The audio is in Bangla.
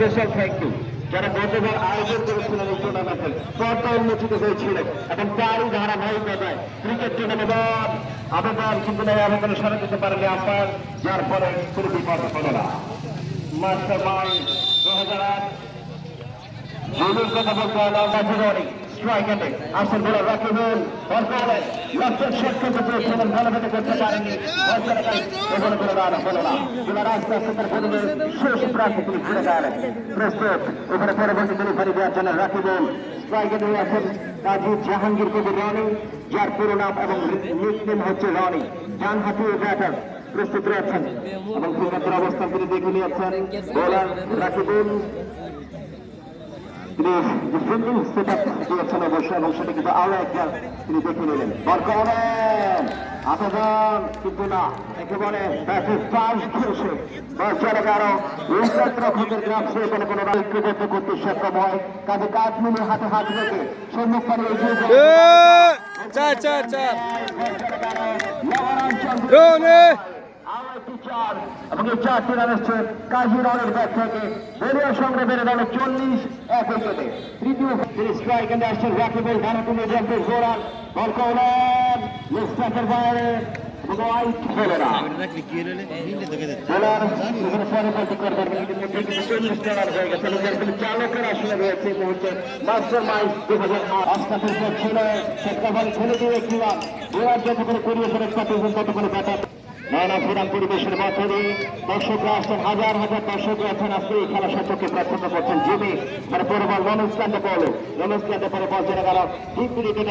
স্পেশাল থ্যাংক ইউ যারা গতবার আয়োজন করেছিলেন এই টুর্নামেন্টের পর্দা উন্মোচিত হয়েছিল এবং তারই ধারাবাহিকতায় ক্রিকেট টুর্নামেন্ট আবেদন কিন্তু এই আবেদনে সরে দিতে পারেনি আম্পায়ার যার পরে কোনো বিপদ হলো না। মাস্টার মাইন্ড দু হাজার আট জমির কথা বলতে মাঝে অনেক। স্ট্রাইক এনে আসল বলে রাখিবেন বল করে লক্ষ্যের শেষ করতে চেয়েছিলেন ভালো ভেবে করতে পারেনি বল করে গেল এগুলো করে দেওয়া হলো না এবার আস্তে আস্তে তার বদলে শেষ প্রান্তে তিনি ঘুরে গেলেন প্রস্তুত এখানে পরবর্তী ডেলিভারি দেওয়ার জন্য রাখিবেন স্ট্রাইকে নিয়ে আছেন কাজী জাহাঙ্গীর কবি রনি যার পুরো নাম এবং নিকনেম হচ্ছে রনি ডান হাতি ব্যাটার প্রস্তুত রয়েছেন এবং ফিল্ডার অবস্থান তিনি দেখে নিয়েছেন বোলার রাখিবুল তিনি ডিফেন্ডিং সেট আপ দিয়েছেন অবশ্যই এবং সেটা কিন্তু আরও একটা তিনি দেখে নিলেন বল আবেদন কিন্তু না একেবারে ব্যাটে পাঁচ খেলছে দশের এগারো উইকেট রক্ষকের গ্রাম সে কোনো কোনো ঐক্যবদ্ধ করতে সক্ষম হয় কাজে কাজ মিলে হাতে হাত রেখে সম্মুখ এগিয়ে যায়। চার চার চার রনে চার এবং এই চারটি রান এসছে কাজী রানের ব্যাট থেকে সঙ্গে বেড়ে গেল চল্লিশ এক উইকেটে। তৃতীয় স্ট্রাইক এনে আসছেন রাকিবুল ভারতী মিডিয়ামকে জোরান বল করলেন লেস্টাকের বাইরে। রান চালকের আসলে রয়েছে মুহূর্তে মাস্টার মাইন্ড দু হাজার আট। অষ্টাত্তর ছিল শেখ কাভাল খেলে দিয়ে একটি রান। যত করে পরিবেশনের তত করে ব্যাটার পুরান পরিবেশের মধ্যে দিয়ে দর্শকরা আসছেন, হাজার হাজার দর্শক এখন আজকে এই খেলা সম্পর্কে প্রার্থনা করছেন জিমি। মানে পরে বল কান্দে বলো কান্দে পরে বল চলে গেল। ঠিক মিনিটে